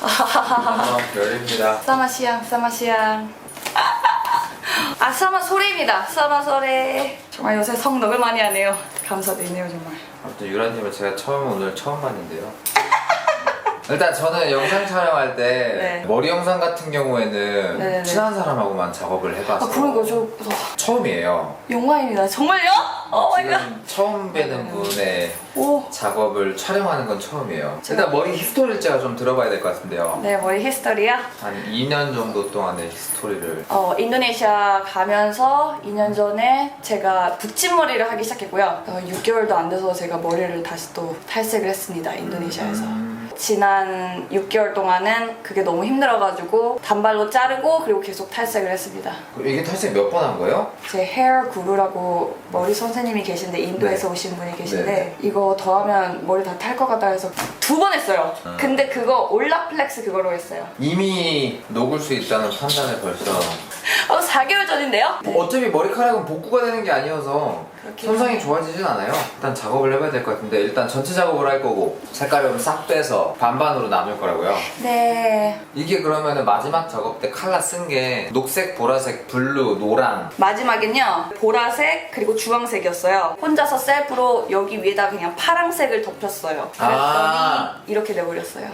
어, 별입니다. 사마시양, 사마시양. 아, 사마 소리입니다. 사마 소리. 정말 요새 성덕을 많이 하네요. 감사드리네요, 정말. 아무튼 유라님을 제가 처음 오늘 처음 봤는데요. 일단 저는 영상 촬영할 때 네. 머리 영상 같은 경우에는 네네네. 친한 사람하고만 작업을 해봐서 아, 그런 거저 처음이에요. 영광입니다. 정말요? 오 마이 갓. 지금 처음 뵈는 분의 오. 작업을 촬영하는 건 처음이에요. 제가- 일단 머리 히스토리를 제가 좀 들어봐야 될 것 같은데요. 네, 머리 히스토리야. 한 2년 정도 동안의 히스토리를 어, 인도네시아 가면서 2년 전에 제가 붙임머리를 하기 시작했고요. 어, 6개월도 안 돼서 제가 머리를 다시 또 탈색을 했습니다. 인도네시아에서. 음, 지난 6개월 동안은 그게 너무 힘들어가지고 단발로 자르고 그리고 계속 탈색을 했습니다. 이게 탈색 몇 번 한 거예요? 제 헤어 구루라고 머리 선생님이 계신데 인도에서 네. 오신 분이 계신데 네. 이거 더 하면 머리 다 탈 것 같다 해서 두 번 했어요. 음. 근데 그거 올라플렉스 그거로 했어요. 이미 녹을 수 있다는 판단을 벌써 어, 4개월 전인데요? 뭐 어차피 머리카락은 복구가 되는 게 아니어서 손상이. 좋아지진 않아요. 일단 작업을 해봐야 될 것 같은데 일단 전체 작업을 할 거고 색깔을 싹 빼서 반반으로 나눌 거라고요. 네. 이게 그러면은 마지막 작업 때 칼라 쓴 게 녹색, 보라색, 블루, 노랑 마지막엔요 보라색 그리고 주황색이었어요 혼자서 셀프로 여기 위에다 그냥 파랑색을 덮였어요 그랬더니 아. 이렇게 돼버렸어요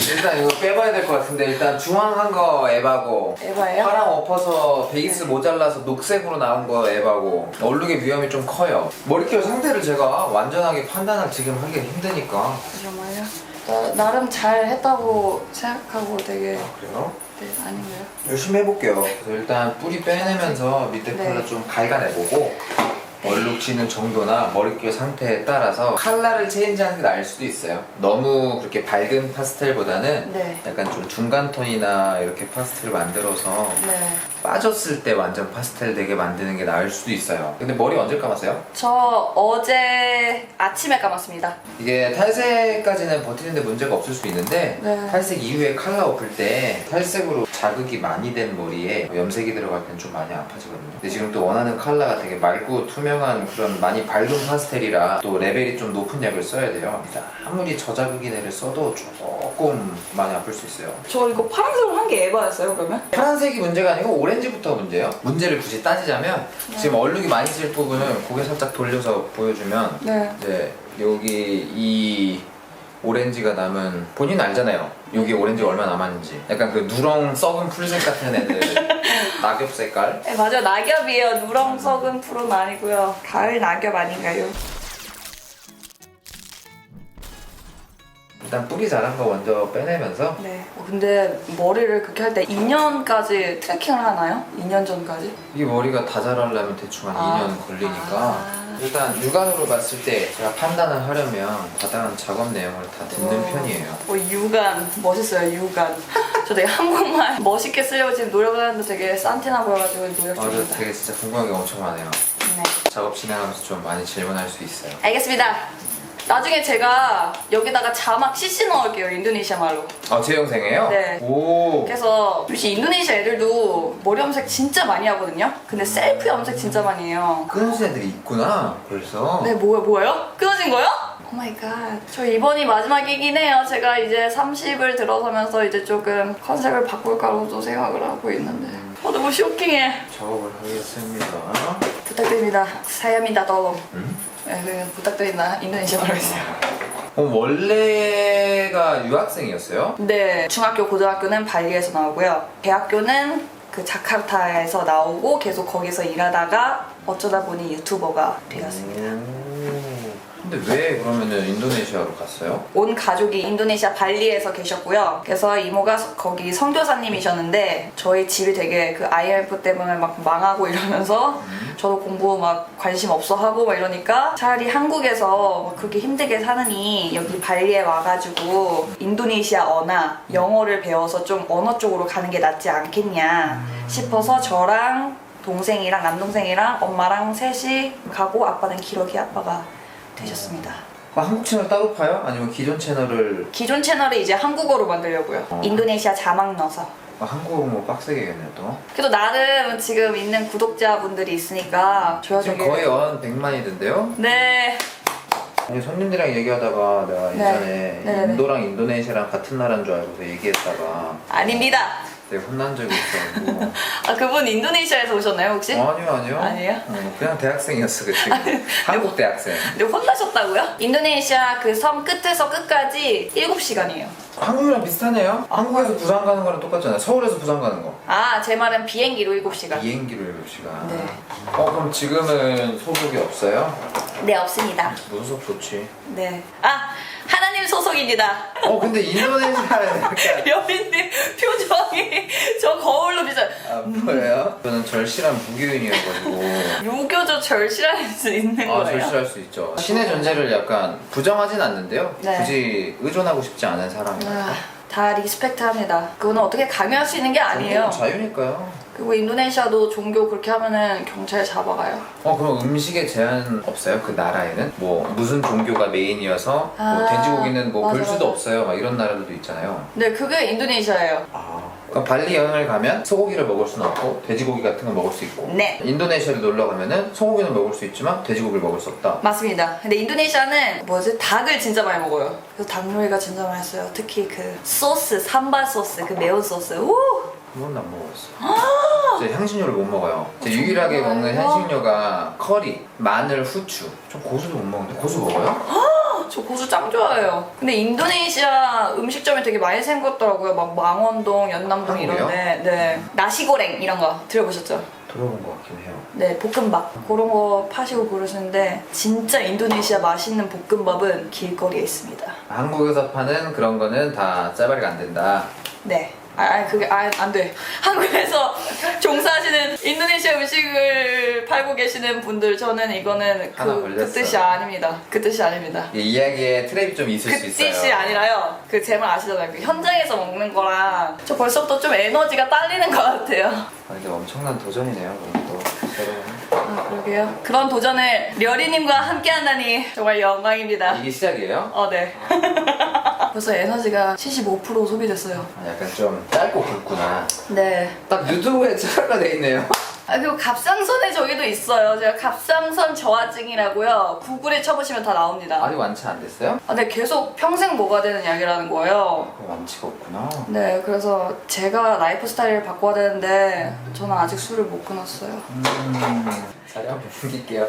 일단 이거 빼봐야 될 것 같은데 일단 주황한 거 에바고 에바예요? 파랑 엎어서 베이스 모자라서 녹색으로 나온 거 에바고 얼룩의 위험이 좀 커요. 머리결 상태를 제가 완전하게 판단을 지금 하기 힘드니까 정말요? 나, 나름 잘 했다고 생각하고 되게 그래요? 네, 아닌가요? 열심히 해볼게요. 그래서 일단 뿌리 빼내면서 밑에 네. 컬러 좀 갈가내보고 얼룩 지는 정도나 머릿결 상태에 따라서 컬러를 체인지하는 게 나을 수도 있어요. 너무 그렇게 밝은 파스텔보다는 네. 약간 좀 중간 톤이나 이렇게 파스텔을 만들어서 네. 빠졌을 때 완전 파스텔 되게 만드는 게 나을 수도 있어요. 근데 머리 언제 감았어요? 저 어제 아침에 감았습니다 이게 탈색까지는 버티는데 문제가 없을 수 있는데 네. 탈색 이후에 칼라 엎을 때 탈색으로 자극이 많이 된 머리에 염색이 들어갈 때는 좀 많이 아파지거든요. 근데 지금 또 원하는 컬러가 되게 맑고 투명 한 그런 많이 밝은 파스텔이라 또 레벨이 좀 높은 약을 써야 돼요. 그러니까 아무리 저자극인 애를 써도 조금 많이 아플 수 있어요. 저 이거 파란색으로 한 게 에바였어요 그러면? 파란색이 문제가 아니고 오렌지부터 문제예요. 문제를 굳이 따지자면 지금 얼룩이 많이 질 부분은 고개 살짝 돌려서 보여주면 네 이제 여기 이 오렌지가 남은 본인 알잖아요. 여기 오렌지가 얼마 남았는지. 약간 그 누렁 썩은 풀색 같은 애들 낙엽 색깔. 네, 맞아요 낙엽이에요 누렁 썩은 푸른 아니고요 가을 낙엽 아닌가요? 일단 뿌리 자란 거 먼저 빼내면서 네. 어, 근데 머리를 그렇게 할 때 2년까지 트래킹을 하나요? 2년 전까지? 이 머리가 다 자라려면 대충 한 아. 2년 걸리니까 아. 일단 육안으로 봤을 때 제가 판단을 하려면 과다한 작업 내용을 다 듣는 어. 편이에요. 어, 유간 멋있어요 유간 저 되게 한국말 멋있게 쓰려고 지금 노력을 하는데 되게 산티나 보여가지고 노력 아, 저 중입니다 되게 진짜 궁금한 게 엄청 많아요. 네. 작업 진행하면서 좀 많이 질문할 수 있어요. 알겠습니다 나중에 제가 여기다가 자막 CC 넣을게요 인도네시아 말로 아, 제 영상이에요? 네. 오. 그래서 요새 인도네시아 애들도 머리 염색 진짜 많이 하거든요 근데 셀프 염색 진짜 많이 해요 끊어진 애들이 있구나, 벌써. 네, 뭐야, 뭐예요? 끊어진 거요? 오 마이 갓. 저 이번이 마지막이긴 해요. 제가 이제 30을 들어서면서 이제 조금 컨셉을 바꿀까로도 생각을 하고 있는데. 어, 너무 쇼킹해. 작업을 하겠습니다. 부탁드립니다. 사야미다 떨롱. 음? 네, 네, 부탁드립니다. 인도네시아 말로 했어요. 어, 원래가 유학생이었어요? 네, 중학교, 고등학교는 발리에서 나오고요. 대학교는 그 자카르타에서 나오고 계속 거기서 일하다가 어쩌다 보니 유튜버가 되었습니다. 오. 근데 왜 그러면은 인도네시아로 갔어요? 온 가족이 인도네시아 발리에서 계셨고요. 그래서 이모가 거기 선교사님이셨는데 저희 집이 되게 그 IMF 때문에 막 망하고 이러면서 저도 공부 막 관심 없어 하고 막 이러니까 차라리 한국에서 막 그렇게 힘들게 사느니 여기 발리에 와가지고 인도네시아어나 영어를 배워서 좀 언어 쪽으로 가는 게 낫지 않겠냐 싶어서 저랑 동생이랑 남동생이랑 엄마랑 셋이 가고 아빠는 기러기 아빠가 되셨습니다. 아, 한국 채널 따로 파요? 아니면 기존 채널을 기존 채널을 이제 한국어로 만들려고요. 어. 인도네시아 자막 넣어서. 아, 한국어 뭐 빡세겠네 또. 그래도 나름 지금 있는 구독자분들이 있으니까 지금 되게 거의 한 100만이던데요? 네 아니 손님들이랑 얘기하다가 내가 네. 예전에 네네네. 인도랑 인도네시아랑 같은 나라인 줄 알고서 얘기했다가 아닙니다. 되게 혼난 적이 있어가지고 아 그분 인도네시아에서 오셨나요 혹시? 아니요 아니요 아니에요? 어, 그냥 대학생이었어 그 친구 한국 대학생 근데 혼나셨다고요? 인도네시아 그 섬 끝에서 끝까지 7시간이에요. 한국이랑 비슷하네요 한국에서 부산 가는 거랑 똑같잖아요 서울에서 부산 가는 거 아, 제 말은 비행기로 7시간. 비행기로 7시간 네. 어 그럼 지금은 소속이 없어요? 네, 없습니다. 무소속 좋지 네. 아, 하나님 소속입니다. 어 근데 인도네시아에 약간 여빈님 표정이 저 거울로 비춰. 아 뭐예요? 저는 절실한 무교인이어가지고 무교조 절실할 수 있는 아, 거예요. 절실할 수 있죠. 신의 존재를 약간 부정하진 않는데요. 네. 굳이 의존하고 싶지 않은 사람이 에요. 아, 다 리스펙트 합니다. 그거는 어떻게 강요할 수 있는 게 아니에요. 자유니까요. 그리고 인도네시아도 종교 그렇게 하면은 경찰 잡아가요. 어 그럼 음식에 제한 없어요? 그 나라에는 뭐 무슨 종교가 메인이어서 뭐 아, 돼지고기는 뭐 볼 맞아, 수도 맞아. 없어요. 막 이런 나라들도 있잖아요. 네, 그게 인도네시아예요. 아. 그럼 발리 여행을 가면 소고기를 먹을 수는 없고 돼지고기 같은 걸 먹을 수 있고. 네. 인도네시아를 놀러 가면은 소고기는 먹을 수 있지만 돼지고기를 먹을 수 없다. 맞습니다. 근데 인도네시아는 뭐지? 닭을 진짜 많이 먹어요. 그래서 닭 요리가 진짜 맛있어요. 특히 그 소스, 삼바 소스, 그 매운 소스. 우! 한 번도 안 먹어봤어요. 제 향신료를 못 먹어요. 제 유일하게 정말요? 먹는 향신료가 커리, 마늘, 후추. 저 고수도 못 먹는데 고수 먹어요? 저 고수 짱 좋아해요. 근데 인도네시아 음식점이 되게 많이 생겼더라고요. 막 망원동, 연남동 한국이요? 이런데. 네. 나시고랭 이런 거 들어보셨죠? 들어본 것 같긴 해요. 네, 볶음밥. 그런 거 파시고 그러시는데 진짜 인도네시아 맛있는 볶음밥은 길거리에 있습니다. 한국에서 파는 그런 거는 다 짜발이가 안 된다. 네. 아, 아니, 그게, 아, 안 돼. 한국에서 종사하시는 인도네시아 음식을 팔고 계시는 분들, 저는 이거는 하나 그, 걸렸어. 그 뜻이 아닙니다. 그 뜻이 아닙니다. 이 이야기에 트랩이 좀 있을 그수 있어요. 뜻이 아니라요. 그제말 아시잖아요. 그 현장에서 먹는 거랑 저 벌써부터 좀 에너지가 딸리는 것 같아요. 아, 근데 엄청난 도전이네요. 그럼 또 새로운. 아, 그러게요. 그런 도전을 려리님과 함께 한다니 정말 영광입니다. 이게 시작이에요? 어, 네. 벌써 에너지가 75% 소비됐어요. 아, 약간 좀 짧고 굵구나. 네. 딱 유튜브에 촬영가 돼 있네요. 아, 그리고 갑상선에 저기도 있어요. 제가 갑상선 저하증이라고요. 구글에 쳐보시면 다 나옵니다. 아직 완치 안 됐어요? 아, 근데 계속 평생 먹어야 되는 약이라는 거예요. 그 완치가 없구나. 네, 그래서 제가 라이프 스타일을 바꿔야 되는데 저는 아직 술을 못 끊었어요. 음, 자리 한번 숨길게요.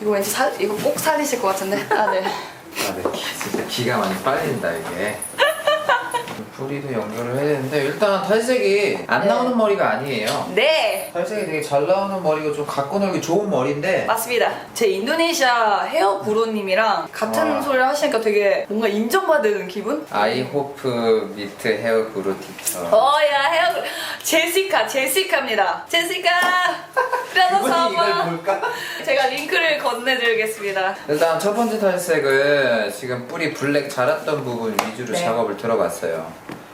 이거 왠지 살, 이거 꼭 살리실 것 같은데. 아, 네. 아, 네. 기- 진짜 기가 많이 빨린다, 이게. 뿌리도 연결을 해야 되는데, 일단 탈색이 안 네. 나오는 머리가 아니에요. 네, 탈색이 되게 잘 나오는 머리고 좀 갖고 놀기 좋은 머리인데, 맞습니다. 제 인도네시아 헤어 구로님이랑 같은 와. 소리를 하시니까 되게 뭔가 인정받는 기분? 아이호프 미트 헤어 그루 팁터. 어야 헤어 구로. 제시카, 제시카입니다. 제시카! 이분이 이걸. 볼까? 제가 링크를 건네드리겠습니다. 일단 첫 번째 탈색은 지금 뿌리 블랙 자랐던 부분 위주로 네. 작업을 들어갔어요.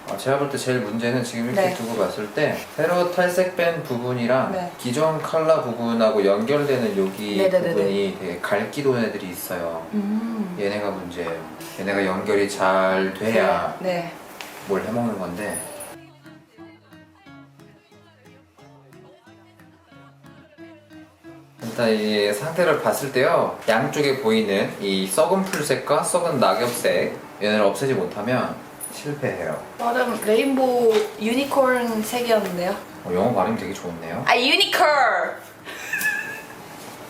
어, 제가 볼 때 제일 문제는 지금 이렇게 네. 두고 봤을 때 새로 탈색된 부분이랑 네. 기존 컬러 부분하고 연결되는 여기 네네네네. 부분이 되게 갈기도 애들이 있어요. 음. 얘네가 문제예요. 얘네가 연결이 잘 돼야 네. 뭘 해먹는 건데 일단 이 상태를 봤을 때요 양쪽에 보이는 이 썩은 풀색과 썩은 낙엽색 얘네를 없애지 못하면 실패해요 나름 레인보우 유니콘 색이었는데요. 어, 영어 발음이 되게 좋네요 아 유니콘!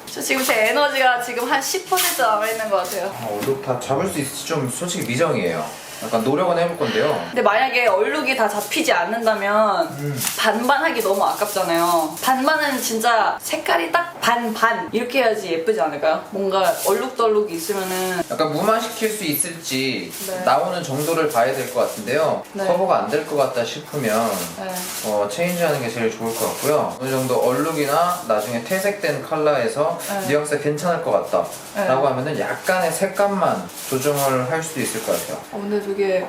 저 지금 제 에너지가 지금 한 10% 남아 있는 것 같아요. 아, 얼룩 다 잡을 수 있을지 좀 솔직히 미정이에요 약간 노력은 해볼 건데요 근데 만약에 얼룩이 다 잡히지 않는다면 음. 반반 하기 너무 아깝잖아요. 반반은 진짜 색깔이 딱 반반 이렇게 해야지 예쁘지 않을까요? 뭔가 얼룩덜룩이 있으면은 약간 무마시킬 수 있을지 네. 나오는 정도를 봐야 될 것 같은데요 네. 커버가 안 될 것 같다 싶으면 네. 어, 체인지하는 게 제일 좋을 것 같고요. 어느 정도 얼룩이나 나중에 퇴색된 컬러에서 네. 뉘앙스가 괜찮을 것 같다. 네. 라고 하면은 약간의 색감만 조정을 할 수도 있을 것 같아요. 어, 근데 되게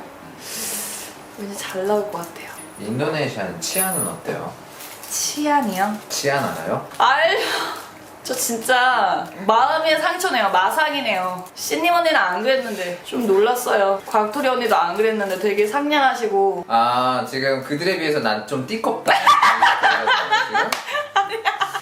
왠지 잘 나올 것 같아요. 인도네시아는 치안은 어때요? 치안이요? 치안 알아요? 알. 저 진짜 마음의 상처네요. 마상이네요. 씨님 언니는 안 그랬는데 좀 놀랐어요. 곽토리 언니도 안 그랬는데 되게 상냥하시고 아, 지금 그들에 비해서 난 좀 띠껍다. 지금?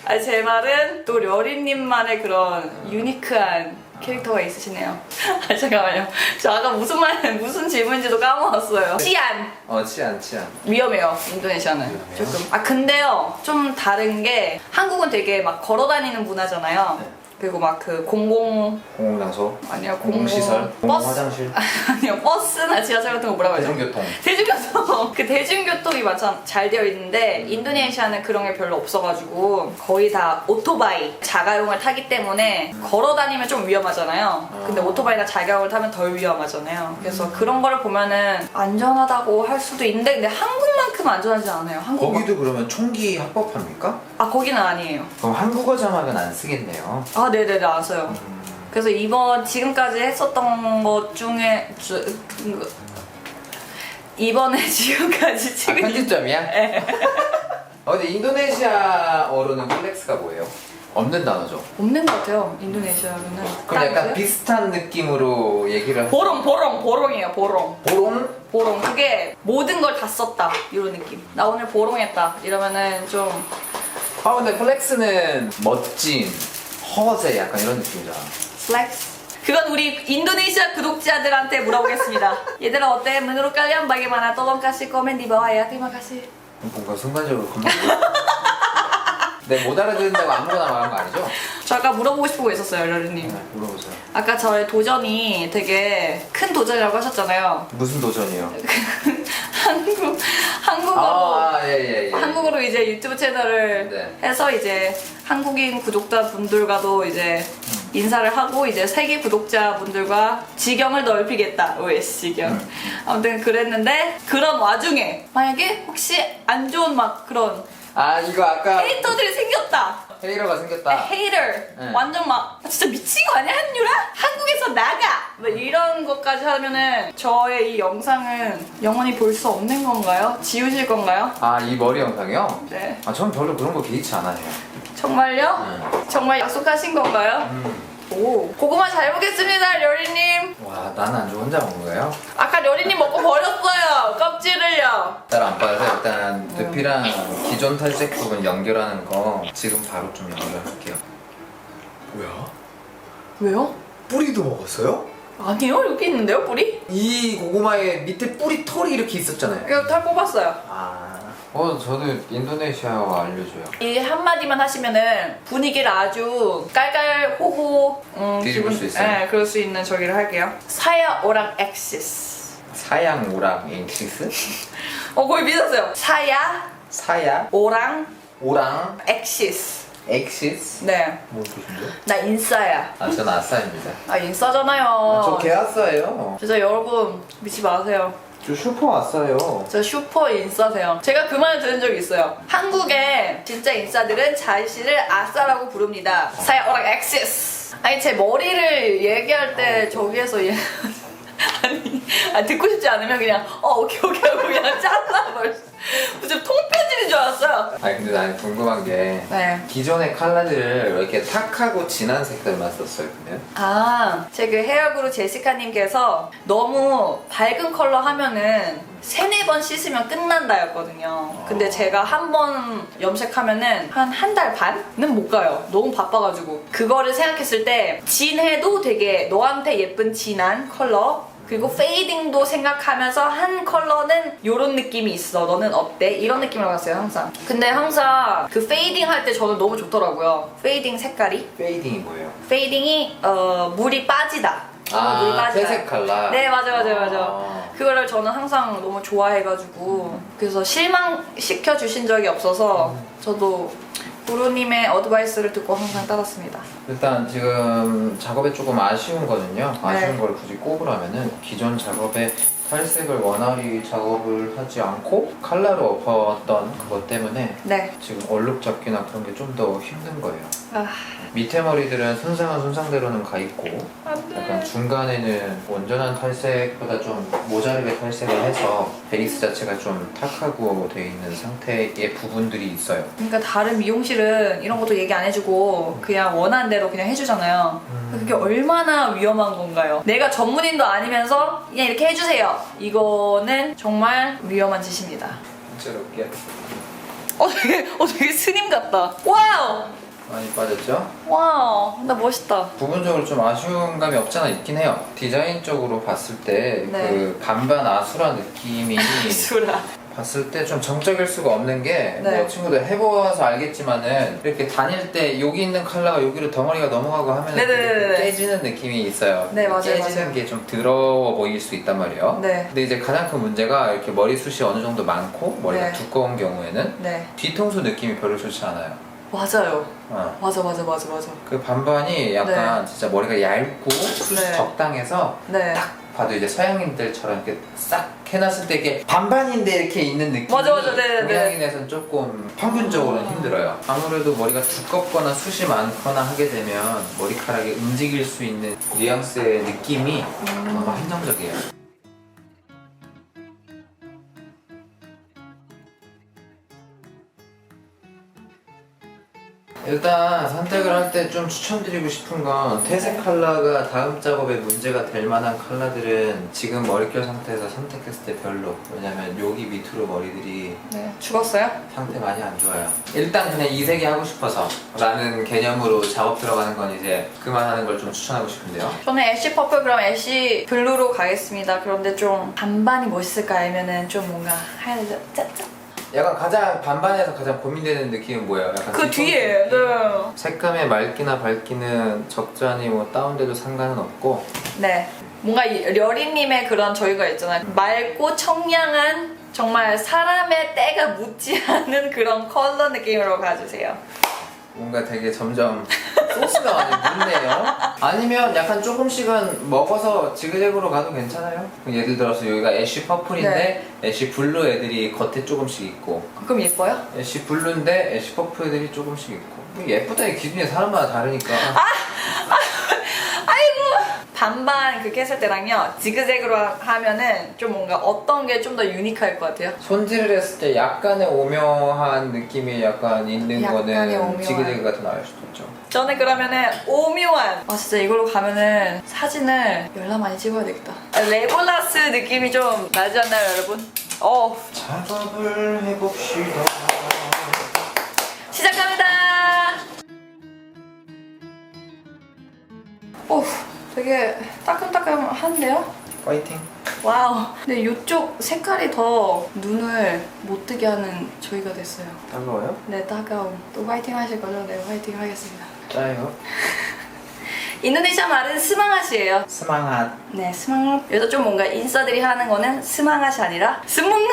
아니 제 말은 또 려리님만의 그런 유니크한 캐릭터가 있으시네요. 아 잠깐만요. 저 아까 무슨 말 무슨 질문인지도 까먹었어요. 치안 어 치안 치안. 위험해요. 인도네시아는 위험해요? 조금. 아 근데요 좀 다른 게 한국은 되게 막 걸어 다니는 문화잖아요. 네. 그리고 막 그 공공 공공장소. 아니요 공공 공공시설. 버스 공공화장실. 아니요 버스나 지하철 같은 거 뭐라고 하죠? 대중교통. 대중교통 그 대중교통이 마찬 잘 되어 있는데 인도네시아는 그런 게 별로 없어가지고 거의 다 오토바이 자가용을 타기 때문에 걸어 다니면 좀 위험하잖아요. 근데 아. 오토바이나 자가용을 타면 덜 위험하잖아요. 그래서 그런 거를 보면은 안전하다고 할 수도 있는데 근데 한국만큼 안전하지 않아요. 한국 거기도 그러면 총기 합법합니까? 아 거기는 아니에요. 그럼 한국어 자막은 안 쓰겠네요. 아 네네네 아세요. 음. 그래서 이번 지금까지 했었던 것 중에 주, 그, 이번에 지금까지 아, 지금 편집점이야? 어, 근데 인도네시아어로는 플렉스가 뭐예요? 없는 단어죠. 없는 것 같아요 인도네시아로는 그럼 약간? 비슷한 느낌으로 얘기를 하- 보롱 보롱 보롱이에요 보롱 보롱? 보롱 그게 모든 걸 다 썼다 이런 느낌 나 오늘 보롱했다 이러면은 좀 아 근데 플렉스는 멋진, 허세 약간 이런 느낌이잖아. 플렉스 그건 우리 인도네시아 구독자들한테 물어보겠습니다 얘들아 어때? menurut kalian bagaimana? tolong kasih komen di bawah ya terima kasih 뭔가 순간적으로 금방 내못 알아듣는다고 아무거나 말한 거 아니죠? 저 아까 물어보고 싶은 거 있었어요 러리님 네, 물어보세요. 아까 저의 도전이 되게 큰 도전이라고 하셨잖아요 무슨 도전이요? 한국 한국어로 아, 예, 예, 예. 한국어로 이제 유튜브 채널을 네. 해서 이제 한국인 구독자분들과도 이제 인사를 하고 이제 세계 구독자분들과 지경을 넓히겠다. OS 지경. 음. 아무튼 그랬는데 그런 와중에 만약에 혹시 안 좋은 막 그런 아, 이거 아까 헤이터들이 생겼다. 헤이러가 생겼다. 헤이터 네. 완전 막 아, 진짜 미친 거 아니야 한유라? 한국에서 나가! 뭐 이런 것까지 하면은 저의 이 영상은 영원히 볼 수 없는 건가요? 지우실 건가요? 아, 이 머리 영상이요? 네. 아, 전 별로 그런 거 개의치 않아요. 정말요? 네. 정말 약속하신 건가요? 음. 오, 고구마 잘 먹겠습니다, 려리님. 와, 나는 안주 혼자 먹는 거예요? 아까 려리님 먹고 버렸어요, 껍질을요. 잘안 빠져서 일단 늪이랑 기존 탈색 부분 연결하는 거 지금 바로 좀 연결할게요. 뭐야? 왜요? 뿌리도 먹었어요? 아니요, 여기 있는데요, 뿌리? 이 고구마의 밑에 뿌리 털이 이렇게 있었잖아요. 이거 털 뽑았어요. 아. 어, 저도 인도네시아어 알려줘요. 이 한마디만 하시면은 분위기를 아주 깔깔호호 음, 뒤집을 수 있어요. 네, 그럴 수 있는 저기를 할게요. 사야 오락 엑시스. 사양 오랑 엑시스? 어, 거의 비슷했어요. 사야 사야 오랑 오랑 엑시스. 엑시스? 네, 뭔 뜻인데? 나 인싸야. 아, 전 아싸입니다. 아, 인싸잖아요. 저 개아싸예요. 진짜 여러분 믿지 마세요. 저 슈퍼 아싸요. 저 슈퍼 인싸세요. 제가 그 말을 들은 적이 있어요. 한국의 진짜 인싸들은 자신을 아싸라고 부릅니다. 사야 오락 엑시스. 아니 제 머리를 얘기할 때 저기에서 얘 아니 아, 듣고 싶지 않으면 그냥 어 오케이 오케이 하고 그냥 잘라 버렸어. 무슨 통편지인 줄 알았어요. 아니 근데 나는 궁금한 게 네. 기존의 컬러들을 이렇게 탁하고 진한 색깔만 썼어요 그러면? 아, 제 그 헤어그루 제시카님께서 너무 밝은 컬러 하면은 세네 번 씻으면 끝난다였거든요. 근데 제가 한 번 염색하면은 한 한 달 반은 못 가요. 너무 바빠가지고. 그거를 생각했을 때 진해도 되게 너한테 예쁜 진한 컬러. 그리고 페이딩도 생각하면서 한 컬러는 이런 느낌이 있어. 너는 어때? 이런 느낌으로 갔어요, 항상. 근데 항상 그 페이딩 할 때 저는 너무 좋더라고요. 페이딩 색깔이. 페이딩이 뭐예요? 페이딩이 어, 물이 빠지다. 아, 물이 빠지다. 회색 컬러? 네 맞아 맞아 맞아. 아. 그거를 저는 항상 너무 좋아해가지고 그래서 실망시켜 주신 적이 없어서 저도 부루님의 어드바이스를 듣고 항상 따랐습니다. 일단 지금 작업에 조금 아쉬운 거는요. 아쉬운 네. 걸 굳이 꼽으라면은 기존 작업에 탈색을 원활히 작업을 하지 않고 컬러로 엎었던 그것 때문에 네. 지금 얼룩 잡기나 그런 게 좀 더 힘든 거예요. 아 밑에 머리들은 손상한 손상대로는 가 있고. 약간 중간에는 온전한 탈색보다 좀 모자르게 탈색을 해서 베이스 자체가 좀 탁하고 돼 있는 상태의 부분들이 있어요. 그러니까 다른 미용실은 이런 것도 얘기 안 해주고 그냥 원하는 대로 그냥 해주잖아요. 음. 그게 얼마나 위험한 건가요? 내가 전문인도 아니면서 그냥 이렇게 해주세요. 이거는 정말 위험한 짓입니다. 진짜로 웃겨. 어 되게 어 되게 스님 같다. 와우. 많이 빠졌죠? 와우, 나 멋있다. 부분적으로 좀 아쉬운 감이 없잖아 있긴 해요. 디자인적으로 봤을 때 네. 그 반반 아수라 느낌이 수라. 봤을 때 좀 정적일 수가 없는 게뭐 네. 친구들 해보아서 알겠지만은 이렇게 다닐 때 여기 있는 컬러가 여기로 덩어리가 넘어가고 하면 네네네네. 깨지는 느낌이 있어요. 네, 맞아요, 깨지는 맞아요. 게 좀 더러워 보일 수 있단 말이에요. 네. 근데 이제 가장 큰 문제가 이렇게 머리숱이 어느 정도 많고 머리가 네. 두꺼운 경우에는 네. 뒤통수 느낌이 별로 좋지 않아요. 맞아요. 어. 맞아, 맞아, 맞아, 맞아. 그 반반이 약간 진짜 머리가 얇고 네. 적당해서 네. 딱 봐도 이제 서양인들처럼 이렇게 싹 해놨을 때 이게 반반인데 이렇게 있는 느낌이 맞아, 맞아, 네, 네, 네. 동양인에서는 조금 평균적으로는 아. 힘들어요. 아무래도 머리가 두껍거나 숱이 많거나 하게 되면 머리카락이 움직일 수 있는 뉘앙스의 느낌이 음. 너무 한정적이에요. 일단 선택을 할 때 좀 추천드리고 싶은 건 퇴색 컬러가 다음 작업에 문제가 될 만한 컬러들은 지금 머릿결 상태에서 선택했을 때 별로 왜냐면 여기 밑으로 머리들이 네. 죽었어요? 상태 많이 안 좋아요 일단 그냥 이 색이 하고 싶어서 라는 개념으로 작업 들어가는 건 이제 그만하는 걸 좀 추천하고 싶은데요 저는 애쉬 퍼플 그럼 애쉬 블루로 가겠습니다. 그런데 좀 반반이 멋있을까 아니면은 좀 뭔가 하얀 짜짜. 약간 가장 반반에서 가장 고민되는 느낌은 뭐예요? 약간 그 뒤에. 네. 색감의 맑기나 밝기는 적잖이 뭐 다운돼도 상관은 없고 네. 뭔가 이 려리님의 그런 저희가 있잖아요. 맑고 청량한 정말 사람의 때가 묻지 않은 그런 컬러 느낌으로 가주세요. 뭔가 되게 점점 소스가 많이 묻네요. 아니면 약간 조금씩은 먹어서 지그재그로 가도 괜찮아요. 예를 들어서 여기가 애쉬 퍼플인데 네. 애쉬 블루 애들이 겉에 조금씩 있고 그럼 예뻐요? 애쉬 블루인데 애쉬 퍼플 애들이 조금씩 있고 뭐 예쁘다의 기준이 사람마다 다르니까 반반 그렇게 했을 때랑요 지그재그로 하면은 좀 뭔가 어떤 게 좀 더 유니크할 것 같아요. 손질을 했을 때 약간의 오묘한 느낌이 약간 있는 약간의 거는 오묘한. 지그재그가 더 나을 수도 있죠. 저는 그러면은 오묘한 아 진짜 이걸로 가면은 사진을 열나 많이 찍어야 되겠다. 레골라스 느낌이 좀 나지 않나요 여러분? 어 작업을 해봅시다. 시작합니다. 오 되게 따끔따끔한데요? 파이팅. 와우. 근데 이쪽 색깔이 더 눈을 못 뜨게 하는 저희가 됐어요. 따가워요? 네 따가움. 또 화이팅 하실 거죠? 네 화이팅 하겠습니다. 짜요. 인도네시아 말은 스망핫이에요. 스망핫. 네, 스망핫. 여기서 좀 뭔가 인싸들이 하는 거는 스망핫이 아니라 스뭉긋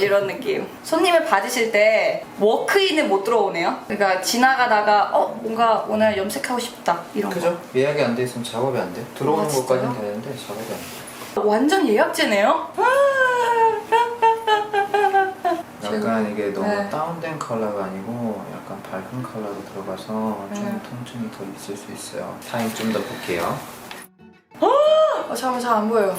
이런 느낌. 손님을 받으실 때 워크인은 못 들어오네요. 그러니까 지나가다가 어 뭔가 오늘 염색하고 싶다 이런 그죠? 예약이 안 돼 있으면 작업이 안 돼. 들어오는 아, 진짜요? 것까지는 되는데 작업이 안 돼. 거. 완전 예약제네요. 약간 이게 너무 네. 다운된 컬러가 아니고 약간 밝은 컬러로 들어가서 좀 네. 통증이 더 있을 수 있어요. 타임 좀 더 볼게요. 어, 잠깐만 잘 안 보여요.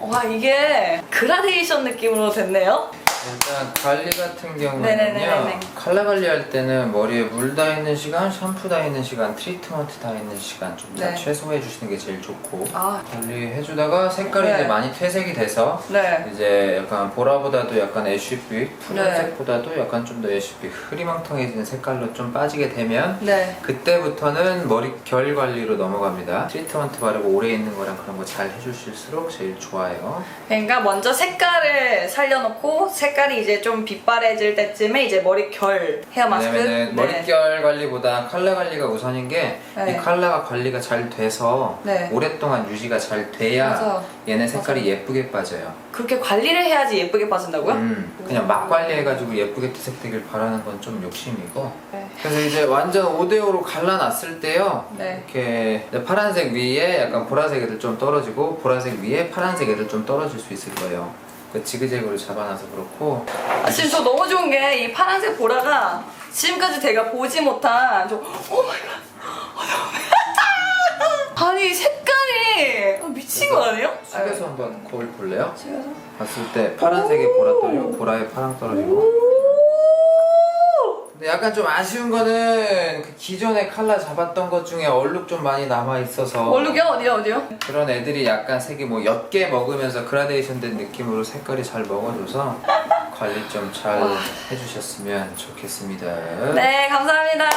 와 이게 그라데이션 느낌으로 됐네요. 일단 관리 같은 경우는요 네네네네네. 칼라 관리할 때는 머리에 물다 있는 시간, 샴푸 다 있는 시간, 트리트먼트 다 있는 시간 좀 다 네. 최소화해 주시는 게 제일 좋고 아, 관리해 주다가 색깔이 네. 이제 많이 퇴색이 돼서 네. 이제 약간 보라보다도 약간 애쉬빛, 네. 푸른색보다도 약간 좀 더 애쉬빛, 흐리멍텅해지는 색깔로 좀 빠지게 되면 네. 그때부터는 머리 결 관리로 넘어갑니다. 트리트먼트 바르고 오래 있는 거랑 그런 거 잘 해주실수록 제일 좋아요. 그러니까 먼저 색깔을 살려놓고 색 깔이 이제 좀 빛바래질 때쯤에 이제 머리 결 헤어 마스크. 왜냐면은 네. 머릿결 관리보다 컬러 관리가 우선인 게 이 네. 컬러가 관리가 잘 돼서 네. 오랫동안 유지가 잘 돼야 맞아. 얘네 색깔이 예쁘게 빠져요. 그렇게 관리를 해야지 예쁘게 빠진다고요? 음, 그냥 막 관리해가지고 예쁘게 퇴색되길 바라는 건 좀 욕심이고 네. 그래서 이제 완전 5대5로 갈라놨을 때요 네. 이렇게 파란색 위에 약간 보라색 애들 좀 떨어지고 보라색 위에 파란색 애들 좀 떨어질 수 있을 거예요 그 지그재그로 잡아놔서 그렇고. 아, 지금 저 너무 좋은 게 이 파란색 보라가 지금까지 제가 보지 못한 저 오마이갓. 아니 색깔이 아, 미친 거 아니에요? 숙여서 한번 거울 볼래요? 숙여서? 봤을 때 파란색에 보라 떨리고 보라에 파랑 떨어지고 오 근데 약간 좀 아쉬운 거는 그 기존에 칼라 잡았던 것 중에 얼룩 좀 많이 남아 있어서 얼룩이요? 어디요? 어디요? 그런 애들이 약간 색이 뭐 옅게 먹으면서 그라데이션 된 느낌으로 색깔이 잘 먹어줘서 관리 좀잘 와. 해주셨으면 좋겠습니다. 네, 감사합니다.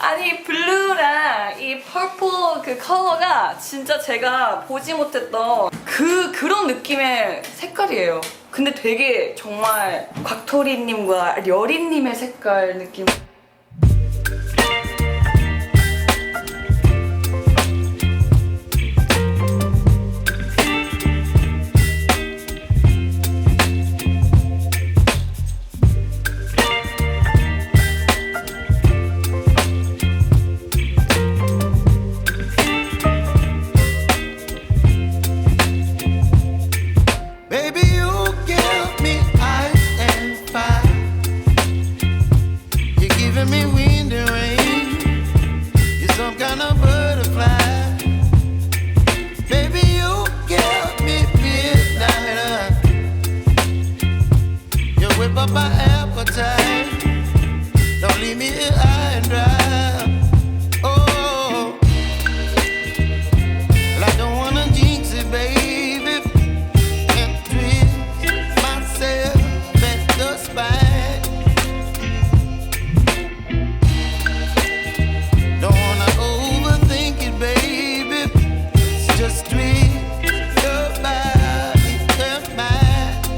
아니, 블루랑 이 퍼플 그 컬러가 진짜 제가 보지 못했던 그, 그런 느낌의 색깔이에요. 근데 되게 정말 곽토리님과 려리님의 색깔 느낌. gonna burn.